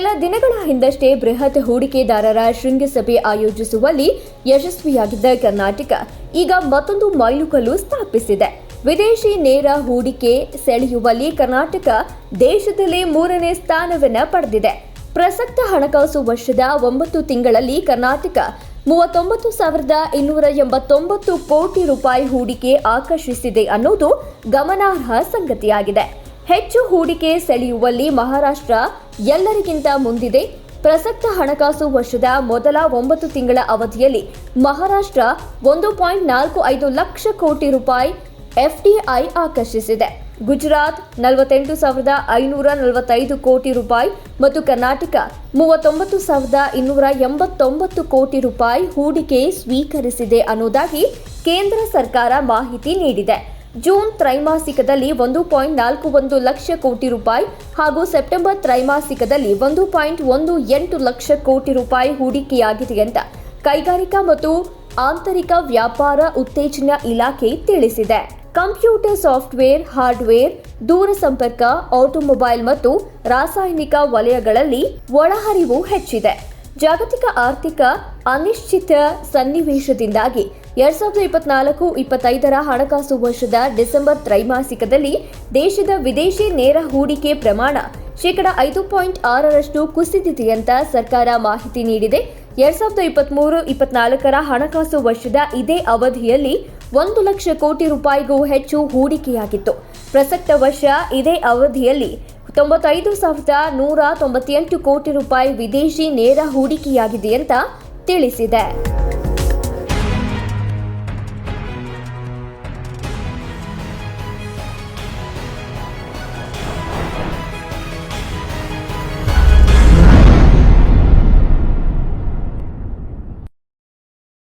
ಕೆಲ ದಿನಗಳ ಹಿಂದಷ್ಟೇ ಬೃಹತ್ ಹೂಡಿಕೆದಾರರ ಶೃಂಗಸಭೆ ಆಯೋಜಿಸುವಲ್ಲಿ ಯಶಸ್ವಿಯಾಗಿದ್ದ ಕರ್ನಾಟಕ ಈಗ ಮತ್ತೊಂದು ಮೈಲುಗಲ್ಲು ಸ್ಥಾಪಿಸಿದೆ. ವಿದೇಶಿ ನೇರ ಹೂಡಿಕೆ ಸೆಳೆಯುವಲ್ಲಿ ಕರ್ನಾಟಕ ದೇಶದಲ್ಲಿ ಮೂರನೇ ಸ್ಥಾನವನ್ನು ಪಡೆದಿದೆ. ಪ್ರಸಕ್ತ ಹಣಕಾಸು ವರ್ಷದ ಒಂಬತ್ತು ತಿಂಗಳಲ್ಲಿ ಕರ್ನಾಟಕ ಮೂವತ್ತೊಂಬತ್ತು ಸಾವಿರದ ಇನ್ನೂರ ಎಂಬತ್ತೊಂಬತ್ತು ಕೋಟಿ ರೂಪಾಯಿ ಹೂಡಿಕೆ ಆಕರ್ಷಿಸಿದೆ ಅನ್ನೋದು ಗಮನಾರ್ಹ ಸಂಗತಿಯಾಗಿದೆ. ಹೆಚ್ಚು ಹೂಡಿಕೆ ಸೆಳೆಯುವಲ್ಲಿ ಮಹಾರಾಷ್ಟ್ರ ಎಲ್ಲರಿಗಿಂತ ಮುಂದಿದೆ. ಪ್ರಸಕ್ತ ಹಣಕಾಸು ವರ್ಷದ ಮೊದಲ ಒಂಬತ್ತು ತಿಂಗಳ ಅವಧಿಯಲ್ಲಿ ಮಹಾರಾಷ್ಟ್ರ ಒಂದು ಪಾಯಿಂಟ್ ನಾಲ್ಕು ಐದು ಲಕ್ಷ ಕೋಟಿ ರೂಪಾಯಿ ಎಫ್ಡಿಐ ಆಕರ್ಷಿಸಿದೆ. ಗುಜರಾತ್ ನಲವತ್ತೆಂಟು ಸಾವಿರದ ಐನೂರ ನಲವತ್ತೈದು ಕೋಟಿ ರೂಪಾಯಿ ಮತ್ತು ಕರ್ನಾಟಕ ಮೂವತ್ತೊಂಬತ್ತು ಸಾವಿರದ ಇನ್ನೂರ ಎಂಬತ್ತೊಂಬತ್ತು ಕೋಟಿ ರೂಪಾಯಿ ಹೂಡಿಕೆ ಸ್ವೀಕರಿಸಿದೆ ಅನ್ನೋದಾಗಿ ಕೇಂದ್ರ ಸರ್ಕಾರ ಮಾಹಿತಿ ನೀಡಿದೆ. ಜೂನ್ ತ್ರೈಮಾಸಿಕದಲ್ಲಿ ಒಂದು ಪಾಯಿಂಟ್ ನಾಲ್ಕು ಒಂದು ಲಕ್ಷ ಕೋಟಿ ರೂಪಾಯಿ ಹಾಗೂ ಸೆಪ್ಟೆಂಬರ್ ತ್ರೈಮಾಸಿಕದಲ್ಲಿ ಒಂದು ಪಾಯಿಂಟ್ ಒಂದು ಎಂಟು ಲಕ್ಷ ಕೋಟಿ ರೂಪಾಯಿ ಹೂಡಿಕೆಯಾಗಿದೆ ಅಂತ ಕೈಗಾರಿಕಾ ಮತ್ತು ಆಂತರಿಕ ವ್ಯಾಪಾರ ಉತ್ತೇಜನ ಇಲಾಖೆ ತಿಳಿಸಿದೆ. ಕಂಪ್ಯೂಟರ್ ಸಾಫ್ಟ್ವೇರ್, ಹಾರ್ಡ್ವೇರ್ ದೂರ ಸಂಪರ್ಕ ಆಟೋಮೊಬೈಲ್ ಮತ್ತು ರಾಸಾಯನಿಕ ವಲಯಗಳಲ್ಲಿ ಒಳಹರಿವು ಹೆಚ್ಚಿದೆ. ಜಾಗತಿಕ ಆರ್ಥಿಕ ಅನಿಶ್ಚಿತ ಸನ್ನಿವೇಶದಿಂದಾಗಿ ಎರಡ್ ಸಾವಿರದ ಇಪ್ಪತ್ನಾಲ್ಕು ಇಪ್ಪತ್ತೈದರ ಹಣಕಾಸು ವರ್ಷದ ಡಿಸೆಂಬರ್ ತ್ರೈಮಾಸಿಕದಲ್ಲಿ ದೇಶದ ವಿದೇಶಿ ನೇರ ಹೂಡಿಕೆ ಪ್ರಮಾಣ ಶೇಕಡ ಐದು ಪಾಯಿಂಟ್ ಆರರಷ್ಟು ಕುಸಿದಿದೆ ಅಂತ ಸರ್ಕಾರ ಮಾಹಿತಿ ನೀಡಿದೆ. ಎರಡ್ ಸಾವಿರದ ಇಪ್ಪತ್ಮೂರು ಇಪ್ಪತ್ನಾಲ್ಕರ ಹಣಕಾಸು ವರ್ಷದ ಇದೇ ಅವಧಿಯಲ್ಲಿ ಒಂದು ಲಕ್ಷ ಕೋಟಿ ರೂಪಾಯಿಗೂ ಹೆಚ್ಚು ಹೂಡಿಕೆಯಾಗಿತ್ತು. ಪ್ರಸಕ್ತ ವರ್ಷ ಇದೇ ಅವಧಿಯಲ್ಲಿ ತೊಂಬತ್ತೈದು ಸಾವಿರದ ನೂರ ತೊಂಬತ್ತೆಂಟು ಕೋಟಿ ರೂಪಾಯಿ ವಿದೇಶಿ ನೇರ ಹೂಡಿಕೆಯಾಗಿದೆ ಅಂತ ತಿಳಿಸಿದೆ.